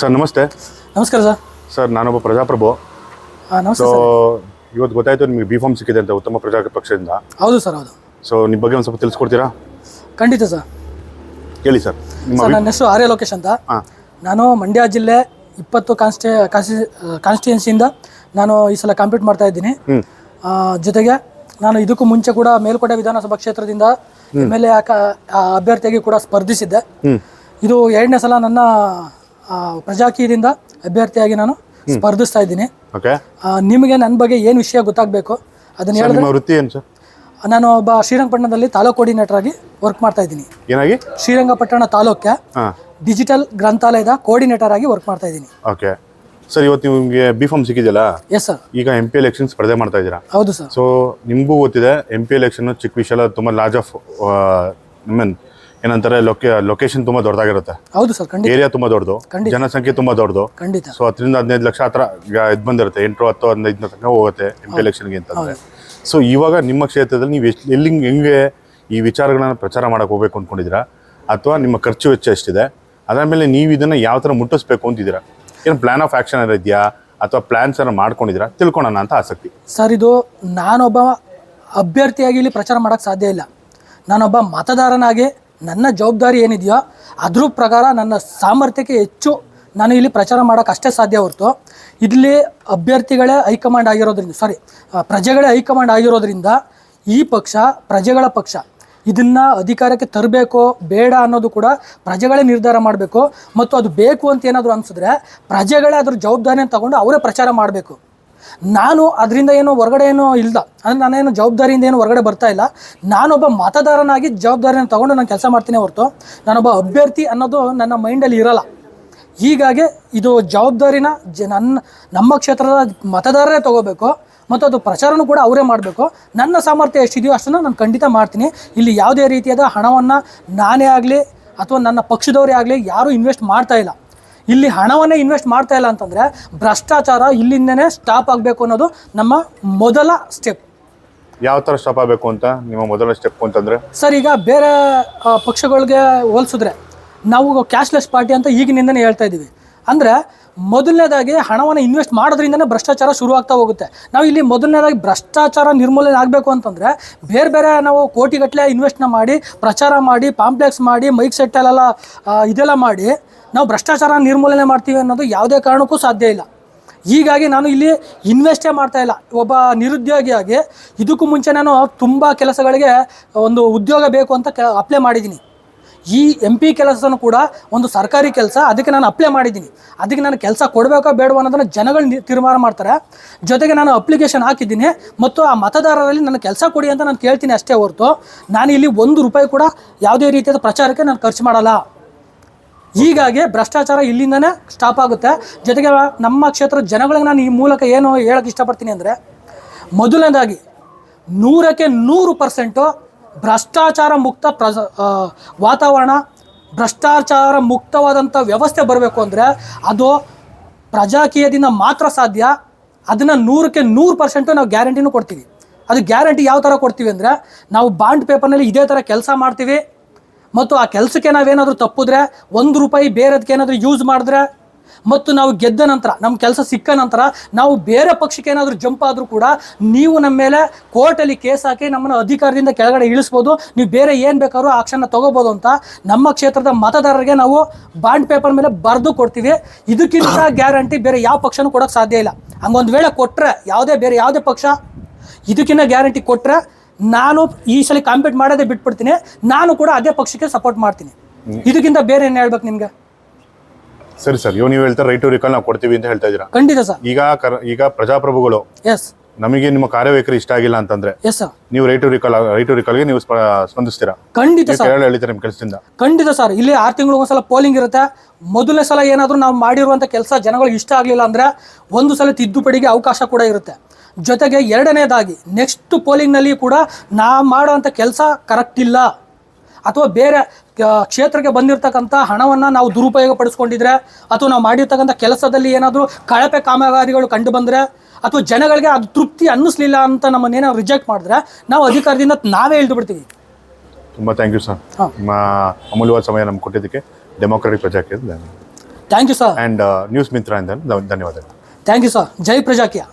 Sir ನಮಸ್ತೆ. ನಮಸ್ಕಾರ sir. Sir ನಾನೊಬ್ಬ ಪ್ರಜಾಪ್ರಭು. ಹಾಂ ನಮಸ್ತೆ ಸೊ ಸರ್. ಇವತ್ತು ಗೊತ್ತಾಯ್ತು ನಿಮಗೆ ಬಿ ಫಾರ್ಮ್ ಸಿಕ್ಕಿದೆ ಅಂತ ಉತ್ತಮ ಪ್ರಜಾ ಪಕ್ಷದಿಂದ. ಹೌದು ಸರ್ ಹೌದು. ಸೊ ನಿಮ್ಮ ಬಗ್ಗೆ ಒಂದು ಸ್ವಲ್ಪ ತಿಳಿಸ್ಕೊಡ್ತೀರಾ? ಖಂಡಿತ ಸರ್. ಹೇಳಿ ಸರ್ ನಿಮ್ಮ ಸರ್ ನನ್ನ ಹೆಸರು ಆರ್ಯ ಲೋಕೇಶ್ ಅಂತ. ಹಾಂ. ನಾನು ಮಂಡ್ಯ ಜಿಲ್ಲೆ ಇಪ್ಪತ್ತು ಕಾನ್ಸ್ಟಿ ಕಾನ್ಸ್ಟಿ ಕಾನ್ಸ್ಟಿಟ್ಯೂನ್ಸಿಯಿಂದ ನಾನು ಈ ಸಲ ಕಾಂಪೀಟ್ ಮಾಡ್ತಾ ಇದ್ದೀನಿ. ಆ, ಜೊತೆಗೆ ನಾನು ಇದಕ್ಕೂ ಮುಂಚೆ ಕೂಡ ಮೇಲ್ಕೋಟೆ ವಿಧಾನಸಭಾ ಕ್ಷೇತ್ರದಿಂದ ಎಂ ಎಲ್ ಎ ಅಭ್ಯರ್ಥಿಯಾಗಿ ಕೂಡ ಸ್ಪರ್ಧಿಸಿದ್ದೆ. ಹ್ಞೂ ಇದು ಎರಡನೇ ಸಲ ನನ್ನ ಪ್ರಜಾಕೀಯದಿಂದ ಅಭ್ಯರ್ಥಿಯಾಗಿ ನಾನು ಸ್ಪರ್ಧಿಸ್ತಾ ಇದ್ದೀನಿ. ಓಕೆ ನಿಮಗೆ ನನ್ನ ಬಗ್ಗೆ ಏನು ವಿಷಯ ಗೊತ್ತಾಗಬೇಕು? ಅದನ್ನ ಹೇಳಿ ಹೇಳಿದ್ರೆ ವೃತ್ತಿ ಏನು ಸರ್? ನಾನು ಒಬ್ಬ ಶ್ರೀರಂಗಪಟ್ಟಣದಲ್ಲಿ ತಾಲೂಕು ಕೋರ್ಡಿನೇಟರ್ ಆಗಿ ವರ್ಕ್ ಮಾಡ್ತಾ ಇದ್ದೀನಿ. ಏನಾಗಿ? ಶ್ರೀರಂಗಪಟ್ಟಣ ತಾಲೂಕ ಡಿಜಿಟಲ್ ಗ್ರಂಥಾಲಯದ ಕೋರ್ಡಿನೇಟರ್ ಆಗಿ ವರ್ಕ್ ಮಾಡ್ತಾ ಇದ್ದೀನಿ. ಓಕೆ ಸರ್ ಇವತ್ತು ನಿಮಗೆ ಬಿ ಫಾರ್ಮ್ ಸಿಕ್ಕಿದೆಯಲ್ಲ? ಎಸ್ ಸರ್ ಈಗ ಎಂ ಪಿ ಎಲೆಕ್ಷನ್ ಸ್ಪರ್ಧೆ ಮಾಡ್ತಾ ಇದ್ದೀರಾ? ಹೌದು ಸರ್ ಸೊ ನಿಮಗೂ ಗೊತ್ತಿದೆ ಎಂ ಪಿ ಎಲೆಕ್ಷನ್ ಚಿಕ್ಕ ವಿಷಯ ಅಲ್ಲ ತುಂಬ ಲಾರ್ಜ್ ಆಫ್ ಮೀನ್ ಏನಂತಾರೆ ಲೊಕೆ ಲೊಕೇಶನ್ ತುಂಬಾ ದೊಡ್ಡದಾಗಿರುತ್ತೆ. ಹೌದು ಸರ್ ಖಂಡಿತ. ಏರಿಯಾ ತುಂಬಾ ದೊಡ್ಡದು. ಖಂಡಿತ. ಜನಸಂಖ್ಯೆ ತುಂಬಾ ದೊಡ್ಡದು. ಖಂಡಿತ. ಸೊ ಹತ್ತರಿಂದ ಹದಿನೈದು ಲಕ್ಷ ಹತ್ರ ಇದು ಬಂದಿರುತ್ತೆ. ಎಂಟು ಹತ್ತು ಹದಿನೈದು ತನಕ ಹೋಗುತ್ತೆ ಎಂ ಪಿ ಎಲೆಕ್ಷನ್ಗೆ ಅಂತಂದ್ರೆ ಸೊ ಇವಾಗ ನಿಮ್ಮ ಕ್ಷೇತ್ರದಲ್ಲಿ ನೀವು ಎಷ್ಟು ಎಲ್ಲಿ ಹೆಂಗೆ ಈ ವಿಚಾರಗಳನ್ನ ಪ್ರಚಾರ ಮಾಡಕ್ಕೆ ಹೋಗ್ಬೇಕು ಅಂದ್ಕೊಂಡಿದ್ದೀರಾ ಅಥವಾ ನಿಮ್ಮ ಖರ್ಚು ವೆಚ್ಚ ಎಷ್ಟಿದೆ? ಅದರ ಮೇಲೆ ನೀವು ಇದನ್ನು ಯಾವ ಥರ ಮುಟ್ಟಿಸ್ಬೇಕು ಅಂತಿದ್ದೀರಾ? ಏನು ಪ್ಲಾನ್ ಆಫ್ ಆ್ಯಕ್ಷನ್ ಏನಾರು ಇದೆಯಾ? ಅಥವಾ ಪ್ಲಾನ್ಸ್ ಏನೋ ಮಾಡ್ಕೊಂಡಿದ್ದೀರಾ? ತಿಳ್ಕೊಳೋಣ ಅಂತ ಆಸಕ್ತಿ. ಸರ್ ಇದು ನಾನೊಬ್ಬ ಅಭ್ಯರ್ಥಿಯಾಗಿ ಇಲ್ಲಿ ಪ್ರಚಾರ ಮಾಡೋಕ್ಕೆ ಸಾಧ್ಯ ಇಲ್ಲ. ನಾನೊಬ್ಬ ಮತದಾರನಾಗಿ ನನ್ನ ಜವಾಬ್ದಾರಿ ಏನಿದೆಯೋ ಅದ್ರ ಪ್ರಕಾರ ನನ್ನ ಸಾಮರ್ಥ್ಯಕ್ಕೆ ಹೆಚ್ಚು ನಾನು ಇಲ್ಲಿ ಪ್ರಚಾರ ಮಾಡೋಕ್ಕೆ ಅಷ್ಟೇ ಸಾಧ್ಯ ಹೊರತು ಇಲ್ಲಿ ಅಭ್ಯರ್ಥಿಗಳೇ ಹೈಕಮಾಂಡ್ ಆಗಿರೋದ್ರಿಂದ ಸಾರಿ ಪ್ರಜೆಗಳೇ ಹೈಕಮಾಂಡ್ ಆಗಿರೋದ್ರಿಂದ ಈ ಪಕ್ಷ, ಪ್ರಜೆಗಳ ಪಕ್ಷ ಇದನ್ನು ಅಧಿಕಾರಕ್ಕೆ ತರಬೇಕು ಬೇಡ ಅನ್ನೋದು ಕೂಡ ಪ್ರಜೆಗಳೇ ನಿರ್ಧಾರ ಮಾಡಬೇಕು. ಮತ್ತು ಅದು ಬೇಕು ಅಂತ ಏನಾದರೂ ಅನಿಸಿದ್ರೆ ಪ್ರಜೆಗಳೇ ಅದ್ರ ಜವಾಬ್ದಾರಿಯನ್ನು ತಗೊಂಡು ಅವರೇ ಪ್ರಚಾರ ಮಾಡಬೇಕು. ನಾನು ಅದರಿಂದ ಏನೋ ಹೊರಗಡೆ ಏನೋ ಇಲ್ದ. ಅಂದರೆ ನಾನೇನು ಜವಾಬ್ದಾರಿಯಿಂದ ಏನು ಹೊರಗಡೆ ಬರ್ತಾ ಇಲ್ಲ. ನಾನೊಬ್ಬ ಮತದಾರನಾಗಿ ಜವಾಬ್ದಾರಿಯನ್ನು ತಗೊಂಡು ನಾನು ಕೆಲಸ ಮಾಡ್ತೀನಿ ಹೊರತು, ನಾನೊಬ್ಬ ಅಭ್ಯರ್ಥಿ ಅನ್ನೋದು ನನ್ನ ಮೈಂಡಲ್ಲಿ ಇರಲ್ಲ. ಹೀಗಾಗಿ ಇದು ಜವಾಬ್ದಾರಿನ ಜ ನನ್ನ ನಮ್ಮ ಕ್ಷೇತ್ರದ ಮತದಾರರೇ ತಗೋಬೇಕು, ಮತ್ತು ಅದು ಪ್ರಚಾರನೂ ಕೂಡ ಅವರೇ ಮಾಡಬೇಕು. ನನ್ನ ಸಾಮರ್ಥ್ಯ ಎಷ್ಟಿದೆಯೋ ಅಷ್ಟನ್ನು ನಾನು ಖಂಡಿತ ಮಾಡ್ತೀನಿ. ಇಲ್ಲಿ ಯಾವುದೇ ರೀತಿಯಾದ ಹಣವನ್ನು ನಾನೇ ಆಗಲಿ, ಅಥವಾ ನನ್ನ ಪಕ್ಷದವರೇ ಆಗಲಿ ಯಾರೂ ಇನ್ವೆಸ್ಟ್ ಮಾಡ್ತಾ ಇಲ್ಲ. ಇಲ್ಲಿ ಹಣವನ್ನೇ ಇನ್ವೆಸ್ಟ್ ಮಾಡ್ತಾ ಇಲ್ಲ ಅಂತಂದರೆ ಭ್ರಷ್ಟಾಚಾರ ಇಲ್ಲಿಂದನೇ ಸ್ಟಾಪ್ ಆಗಬೇಕು ಅನ್ನೋದು ನಮ್ಮ ಮೊದಲ ಸ್ಟೆಪ್ ಯಾವ ಥರ ಸ್ಟಾಪ್ ಆಗಬೇಕು ಅಂತ ನಿಮ್ಮ ಮೊದಲ ಸ್ಟೆಪ್ ಅಂತಂದರೆ? ಸರ್ ಈಗ ಬೇರೆ ಪಕ್ಷಗಳಿಗೆ ಹೋಲಿಸಿದ್ರೆ ನಾವು ಕ್ಯಾಶ್ಲೆಸ್ ಪಾರ್ಟಿ ಅಂತ ಈಗಿನಿಂದನೇ ಹೇಳ್ತಾ ಇದ್ದೀವಿ. ಅಂದರೆ ಮೊದಲನೇದಾಗಿ ಹಣವನ್ನು ಇನ್ವೆಸ್ಟ್ ಮಾಡೋದ್ರಿಂದನೇ ಭ್ರಷ್ಟಾಚಾರ ಶುರುವಾಗ್ತಾ ಹೋಗುತ್ತೆ. ನಾವು ಇಲ್ಲಿ ಮೊದಲನೇದಾಗಿ ಭ್ರಷ್ಟಾಚಾರ ನಿರ್ಮೂಲನೆ ಆಗಬೇಕು ಅಂತಂದರೆ ಬೇರೆ ಬೇರೆ ನಾವು ಕೋಟಿಗಟ್ಟಲೆ ಇನ್ವೆಸ್ಟ್ನ ಮಾಡಿ ಪ್ರಚಾರ ಮಾಡಿ ಪಾಂಪ್ಲೆಕ್ಸ್ ಮಾಡಿ ಮೈಕ್ ಸೆಟ್ಟಲ್ಲೆಲ್ಲ ಇದೆಲ್ಲ ಮಾಡಿ ನಾವು ಭ್ರಷ್ಟಾಚಾರ ನಿರ್ಮೂಲನೆ ಮಾಡ್ತೀವಿ ಅನ್ನೋದು ಯಾವುದೇ ಕಾರಣಕ್ಕೂ ಸಾಧ್ಯ ಇಲ್ಲ. ಹೀಗಾಗಿ ನಾನು ಇಲ್ಲಿ ಇನ್ವೆಸ್ಟೇ ಮಾಡ್ತಾ ಇಲ್ಲ. ಒಬ್ಬ ನಿರುದ್ಯೋಗಿಯಾಗಿ ಇದಕ್ಕೂ ಮುಂಚೆ ನಾನು ತುಂಬ ಕೆಲಸಗಳಿಗೆ ಒಂದು ಉದ್ಯೋಗ ಬೇಕು ಅಂತ ಅಪ್ಲೈ ಮಾಡಿದ್ದೀನಿ. ಈ ಎಂ ಪಿ ಕೆಲಸನೂ ಕೂಡ ಒಂದು ಸರ್ಕಾರಿ ಕೆಲಸ, ಅದಕ್ಕೆ ನಾನು ಅಪ್ಲೈ ಮಾಡಿದ್ದೀನಿ. ಅದಕ್ಕೆ ನಾನು ಕೆಲಸ ಕೊಡಬೇಕೋ ಬೇಡವೋ ಅನ್ನೋದನ್ನು ಜನಗಳು ತೀರ್ಮಾನ ಮಾಡ್ತಾರೆ. ಜೊತೆಗೆ ನಾನು ಅಪ್ಲಿಕೇಶನ್ ಹಾಕಿದ್ದೀನಿ ಮತ್ತು ಆ ಮತದಾರರಲ್ಲಿ ನನ್ನ ಕೆಲಸ ಕೊಡಿ ಅಂತ ನಾನು ಕೇಳ್ತೀನಿ ಅಷ್ಟೇ ಹೊರತು. ನಾನು ಇಲ್ಲಿ ಒಂದು ರೂಪಾಯಿ ಕೂಡ ಯಾವುದೇ ರೀತಿಯಾದ ಪ್ರಚಾರಕ್ಕೆ ನಾನು ಖರ್ಚು ಮಾಡಲ್ಲ. ಹೀಗಾಗಿ ಭ್ರಷ್ಟಾಚಾರ ಇಲ್ಲಿಂದನೇ ಸ್ಟಾಪ್ ಆಗುತ್ತೆ. ಜೊತೆಗೆ ನಮ್ಮ ಕ್ಷೇತ್ರದ ಜನಗಳಿಗೆ ನಾನು ಈ ಮೂಲಕ ಏನು ಹೇಳಕ್ಕೆ ಇಷ್ಟಪಡ್ತೀನಿ ಅಂದರೆ ಮೊದಲನೇದಾಗಿ ನೂರಕ್ಕೆ ನೂರು ಪರ್ಸೆಂಟು ಭ್ರಷ್ಟಾಚಾರ ಮುಕ್ತ ಪ್ರಜ ವಾತಾವರಣ, ಭ್ರಷ್ಟಾಚಾರ ಮುಕ್ತವಾದಂಥ ವ್ಯವಸ್ಥೆ ಬರಬೇಕು ಅಂದರೆ ಅದು ಪ್ರಜಾಕೀಯದಿಂದ ಮಾತ್ರ ಸಾಧ್ಯ. ಅದನ್ನು ನೂರಕ್ಕೆ ನೂರು ಪರ್ಸೆಂಟು ನಾವು ಗ್ಯಾರಂಟಿನೂ ಕೊಡ್ತೀವಿ. ಅದು ಗ್ಯಾರಂಟಿ ಯಾವ ಥರ ಕೊಡ್ತೀವಿ ಅಂದರೆ ನಾವು ಬಾಂಡ್ ಪೇಪರ್ನಲ್ಲಿ ಇದೇ ಥರ ಕೆಲಸ ಮಾಡ್ತೀವಿ. ಮತ್ತು ಆ ಕೆಲಸಕ್ಕೆ ನಾವೇನಾದರೂ ತಪ್ಪಿದ್ರೆ ಒಂದು ರೂಪಾಯಿ ಬೇರೆದಕ್ಕೆ ಏನಾದರೂ ಯೂಸ್ ಮಾಡಿದ್ರೆ ಮತ್ತು ನಾವು ಗೆದ್ದ ನಂತರ ನಮ್ಮ ಕೆಲಸ ಸಿಕ್ಕ ನಂತರ ನಾವು ಬೇರೆ ಪಕ್ಷಕ್ಕೆ ಏನಾದರೂ ಜಂಪ್ ಆದರೂ ಕೂಡ ನೀವು ನಮ್ಮ ಮೇಲೆ ಕೋರ್ಟಲ್ಲಿ ಕೇಸ್ ಹಾಕಿ ನಮ್ಮನ್ನು ಅಧಿಕಾರದಿಂದ ಕೆಳಗಡೆ ಇಳಿಸ್ಬೋದು. ನೀವು ಬೇರೆ ಏನು ಬೇಕಾದ್ರೂ ಆಕ್ಷನ್ನ ತೊಗೋಬೋದು ಅಂತ ನಮ್ಮ ಕ್ಷೇತ್ರದ ಮತದಾರರಿಗೆ ನಾವು ಬಾಂಡ್ ಪೇಪರ್ ಮೇಲೆ ಬರೆದು ಕೊಡ್ತೀವಿ. ಇದಕ್ಕಿಂತ ಗ್ಯಾರಂಟಿ ಬೇರೆ ಯಾವ ಪಕ್ಷನೂ ಕೊಡೋಕ್ಕೆ ಸಾಧ್ಯ ಇಲ್ಲ. ಹಂಗೊಂದು ವೇಳೆ ಕೊಟ್ಟರೆ ಯಾವುದೇ ಬೇರೆ ಯಾವುದೇ ಪಕ್ಷ ಇದಕ್ಕಿಂತ ಗ್ಯಾರಂಟಿ ಕೊಟ್ಟರೆ ನಾನು ಈ ಸಲ ಕಾಂಪೀಟ್ ಮಾಡೋದೇ ಬಿಟ್ಬಿಡ್ತೀನಿ. ನಾನು ಕೂಡ ಅದೇ ಪಕ್ಷಕ್ಕೆ ಸಪೋರ್ಟ್ ಮಾಡ್ತೀನಿ. ಇದಕ್ಕಿಂತ ಬೇರೆ ಏನು ಹೇಳ್ಬೇಕು ನಿಮ್ಗೆ ಸರಿ ಸರ್ ಇವ್ ನೀವು ಹೇಳ್ತಾರೆ ರೈಟ್ ಟು ರಿಕಾಲ್ ನಾವು ಕೊಡ್ತೀವಿ ಅಂತ ಹೇಳ್ತಾ ಇದೀರಾ ಖಂಡಿತ ಸರ್. ಈಗ ಕರ್ ಈಗ ಪ್ರಜಾಪ್ರಭುಗಳು ಎಸ್ ನಮಗೆ ನಿಮ್ಮ ಕಾರ್ಯವೈಖರಿ ಇಷ್ಟ ಆಗಿಲ್ಲ ಅಂತಂದ್ರೆ ಎಸ್ ಸರ್ ನೀವು right to recall right to ರಿಕಾಲ್ಗೆ ನೀವು ಸ್ಪ- ಸ್ಪಂದಿಸ್ತೀರಾ? ಖಂಡಿತ ನೀವು ಸರ್. ಕೇರಳ ಹೇಳ್ತಾರೆ ನಿಮ್ಮ ಕೆಲಸದಿಂದ? ಖಂಡಿತ ಸರ್. ಇಲ್ಲಿ ಆರು ತಿಂಗಳು ಒಂದ್ಸಲ ಪೋಲಿಂಗ್ ಇರುತ್ತೆ. ಮೊದಲನೇ ಸಲ ಏನಾದರೂ ನಾವು ಮಾಡಿರುವಂಥ ಕೆಲಸ ಜನಗಳಿಗೆ ಇಷ್ಟ ಆಗಲಿಲ್ಲ ಅಂದರೆ ಒಂದು ಸಲ ತಿದ್ದುಪಡಿಗೆ ಅವಕಾಶ ಕೂಡ ಇರುತ್ತೆ. ಜೊತೆಗೆ ಎರಡನೇದಾಗಿ ನೆಕ್ಸ್ಟ್ ಪೋಲಿಂಗ್ನಲ್ಲಿ ಕೂಡ ನಾ ಮಾಡೋವಂಥ ಕೆಲಸ ಕರೆಕ್ಟ್ ಇಲ್ಲ. ಅಥವಾ ಬೇರೆ ಕ್ಷೇತ್ರಕ್ಕೆ ಬಂದಿರತಕ್ಕಂಥ ಹಣವನ್ನು ನಾವು ದುರುಪಯೋಗ ಪಡಿಸ್ಕೊಂಡಿದ್ರೆ ಅಥವಾ ನಾವು ಮಾಡಿರ್ತಕ್ಕಂಥ ಕೆಲಸದಲ್ಲಿ ಏನಾದರೂ ಕಳಪೆ ಕಾಮಗಾರಿಗಳು ಕಂಡು ಬಂದರೆ ಅಥವಾ ಜನಗಳಿಗೆ ಅದು ತೃಪ್ತಿ ಅನ್ನಿಸ್ಲಿಲ್ಲ ಅಂತ ನಮ್ಮನ್ನೇನೋ ರಿಜೆಕ್ಟ್ ಮಾಡಿದ್ರೆ ನಾವು ಅಧಿಕಾರದಿಂದ ನಾವೇ ಇಳಿದು ಬಿಡ್ತೀವಿ ತುಂಬ ಥ್ಯಾಂಕ್ ಯು ಸರ್. ನಿಮ್ಮ ಅಮೂಲ್ಯವಾದ ಸಮಯ ನಮ್ಗೆ ಕೊಟ್ಟಿದ್ದಕ್ಕೆ democratic ಪ್ರಜಾಕ್ಕೆ thank you sir and news Mitra ಅಂತ ಧನ್ಯವಾದಗಳು. ಥ್ಯಾಂಕ್ ಯು ಸರ್ ಜೈ ಪ್ರಜಾಕೀಯ.